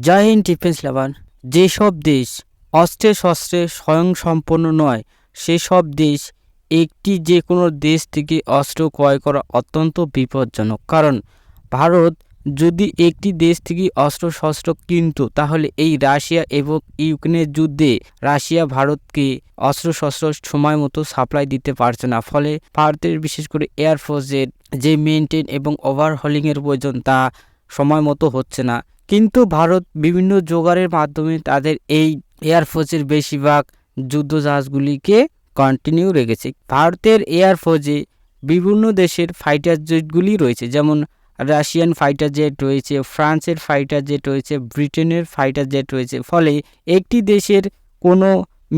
জয় Hind defence লাভার যেসব দেশ অস্ত্রে শস্ত্রে স্বয়ংসম্পন্ন নয়, সেসব দেশ একটি যে কোনো দেশ থেকে অস্ত্র ক্রয় করা অত্যন্ত বিপজ্জনক। কারণ ভারত যদি একটি দেশ থেকে অস্ত্র শস্ত্র কিনতো, তাহলে এই রাশিয়া এবং ইউক্রেনের যুদ্ধে রাশিয়া ভারতকে অস্ত্র শস্ত্র সময় মতো সাপ্লাই দিতে পারছে না। ফলে ভারতের বিশেষ করে এয়ারফোর্সের যে মেনটেন এবং ওভারহলিংয়ের প্রয়োজন তা সময় মতো হচ্ছে না। কিন্তু ভারত বিভিন্ন জোগাড়ের মাধ্যমে তাদের এই এয়ারফোর্সের বেশিরভাগ যুদ্ধজাহাজগুলিকে কন্টিনিউ রেখেছে। ভারতের এয়ারফোর্সে বিভিন্ন দেশের ফাইটার জেটগুলি রয়েছে, যেমন রাশিয়ান ফাইটার জেট রয়েছে ফ্রান্সের ফাইটার জেট রয়েছে ব্রিটেনের ফাইটার জেট রয়েছে। ফলে একটি দেশের কোনো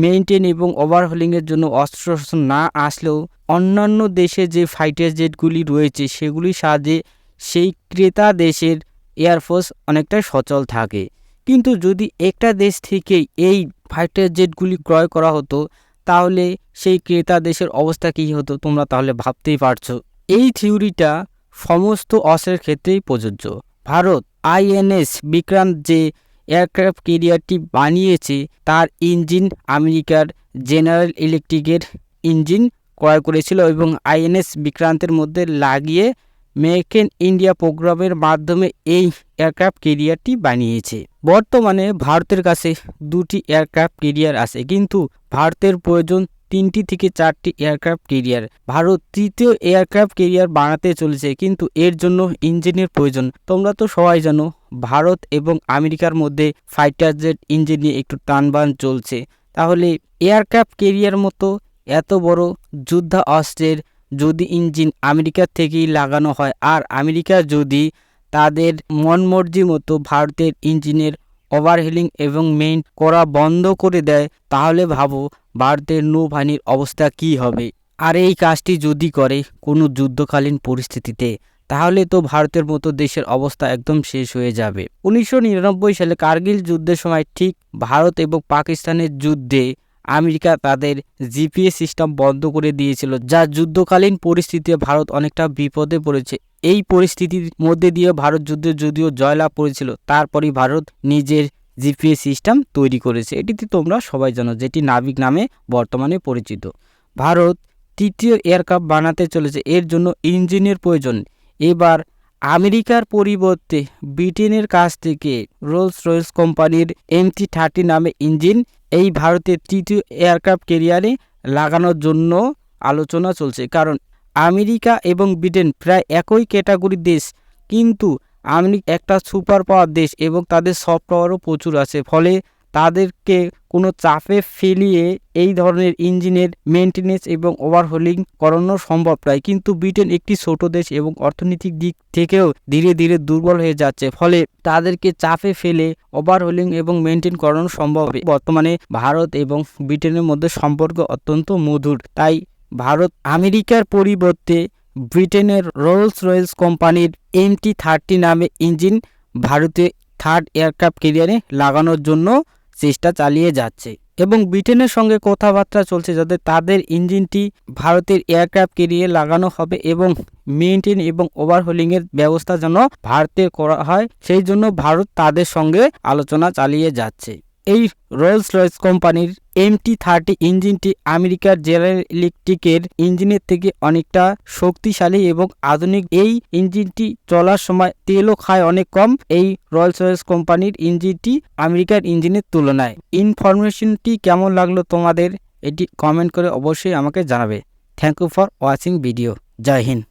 মেনটেন এবং ওভারহোলিংয়ের জন্য অস্ত্র না আসলেও অন্যান্য দেশে যে ফাইটার জেটগুলি রয়েছে, সেগুলির সাহায্যে সেই ক্রেতা দেশের এয়ারফোর্স অনেকটা সচল থাকে। কিন্তু যদি একটা দেশ থেকে এই ফাইটার জেটগুলি ক্রয় করা হতো, তাহলে সেই ক্রেতা দেশের অবস্থা কী হতো, তোমরা তাহলে ভাবতেই পারছ। এই থিওরিটা সমস্ত অস্ত্রের ক্ষেত্রেই প্রযোজ্য। ভারত, আইএনএস বিক্রান্ত যে এয়ারক্রাফট কেরিয়ারটি বানিয়েছে, তার ইঞ্জিন আমেরিকার জেনারেল ইলেকট্রিকের ইঞ্জিন ক্রয় করেছিল এবং আইএনএস বিক্রান্তের মধ্যে লাগিয়ে মেক ইন ইন্ডিয়া প্রোগ্রামের মাধ্যমে এই এয়ারক্রাফট কেরিয়ারটি বানিয়েছে। বর্তমানে ভারতের কাছে দুটি এয়ারক্রাফট কেরিয়ার আছে, কিন্তু ভারতের প্রয়োজন তিনটি থেকে চারটি এয়ারক্রাফট কেরিয়ার ভারত তৃতীয় এয়ারক্রাফট কেরিয়ার বানাতে চলেছে, কিন্তু এর জন্য ইঞ্জিনের প্রয়োজন। তোমরা তো সবাই জানো, ভারত এবং আমেরিকার মধ্যে ফাইটার জেট ইঞ্জিন নিয়ে একটু টানবান চলছে। তাহলে এয়ারক্রাফট কেরিয়ার মতো এত বড় যুদ্ধ অস্ত্রের যদি ইঞ্জিন আমেরিকার থেকেই লাগানো হয় আর আমেরিকা যদি তাদের মনমর্জি মতো ভারতের ইঞ্জিনের ওভারহিলিং এবং মেইন করা বন্ধ করে দেয়, তাহলে ভাবো ভারতের নৌবাহিনীর অবস্থা কি হবে। আর এই কাজটি যদি করে কোনো যুদ্ধকালীন পরিস্থিতিতে, তাহলে তো ভারতের মতো দেশের অবস্থা একদম শেষ হয়ে যাবে। উনিশশো নিরানব্বই সালে কার্গিল যুদ্ধের সময় ঠিক ভারত এবং পাকিস্তানের যুদ্ধে আমেরিকা তাদের জিপিএস সিস্টেম বন্ধ করে দিয়েছিল, যা যুদ্ধকালীন পরিস্থিতিতে ভারত অনেকটা বিপদে পড়েছে। এই পরিস্থিতির মধ্যে দিয়ে ভারত যুদ্ধে যদিও জয়লাভ করেছিল, তারপরই ভারত নিজের জিপিএস সিস্টেম তৈরি করেছে। এটিতে তোমরা সবাই জানো যেটি নাবিক নামে বর্তমানে পরিচিত। ভারত তৃতীয় এয়ারক্রাফট বানাতে চলেছে, এর জন্য ইঞ্জিনের প্রয়োজন। এবার আমেরিকার পরিবর্তে ব্রিটেনের কাছ থেকে রোলস রয়েলস কোম্পানির এমটি থার্টি নামে ইঞ্জিন এই ভারতের তৃতীয় এয়ারক্রাফট কেরিয়ারে লাগানোর জন্য আলোচনা চলছে। কারণ আমেরিকা এবং ব্রিটেন প্রায় একই ক্যাটাগরির দেশ, কিন্তু আমেরিকা একটা সুপার পাওয়ার দেশ এবং তাদের সফট পাওয়ারও প্রচুর আছে। ফলে তাদেরকে কোনো চাপে ফেলিয়ে এই ধরনের ইঞ্জিনের মেনটেনেন্স এবং ওভারহোলিং করানো সম্ভব নয়। কিন্তু ব্রিটেন একটি ছোট দেশ এবং অর্থনৈতিক দিক থেকেও ধীরে ধীরে দুর্বল হয়ে যাচ্ছে। ফলে তাদেরকে চাপে ফেলে ওভারহোলিং এবং মেনটেন করানো সম্ভব বর্তমানে ভারত এবং ব্রিটেনের মধ্যে সম্পর্ক অত্যন্ত মধুর। তাই ভারত আমেরিকার পরিবর্তে ব্রিটেনের রোলস রয়েলস কোম্পানির এমটি থার্টি নামে ইঞ্জিন ভারতে থার্ড এয়ারক্রাফট কেরিয়ারে লাগানোর জন্য চেষ্টা চালিয়ে যাচ্ছে এবং ব্রিটেনের সঙ্গে কথাবার্তা চলছে যাতে তাদের ইঞ্জিনটি ভারতের এয়ারক্রাফট কেরিয়ে লাগানো হবে এবং মেনটেন এবং ওভারহোলিংয়ের ব্যবস্থা যেন ভারতে করা হয়, সেই জন্য ভারত তাদের সঙ্গে আলোচনা চালিয়ে যাচ্ছে। এই রয়েলস রয়েস কোম্পানির এমটি থার্টি ইঞ্জিনটি আমেরিকার জেনারেল ইলেকট্রিকের ইঞ্জিনের থেকে অনেকটা শক্তিশালী এবং আধুনিক। এই ইঞ্জিনটি চলার সময় তেলও খায় অনেক কম। এই রয়েলস রয়েস কোম্পানির ইঞ্জিনটি আমেরিকার ইঞ্জিনের তুলনায়। ইনফরমেশনটি কেমন লাগল তোমাদের? এটি কমেন্ট করে অবশ্যই আমাকে জানাবে। Thank you for watching video. Jai Hind.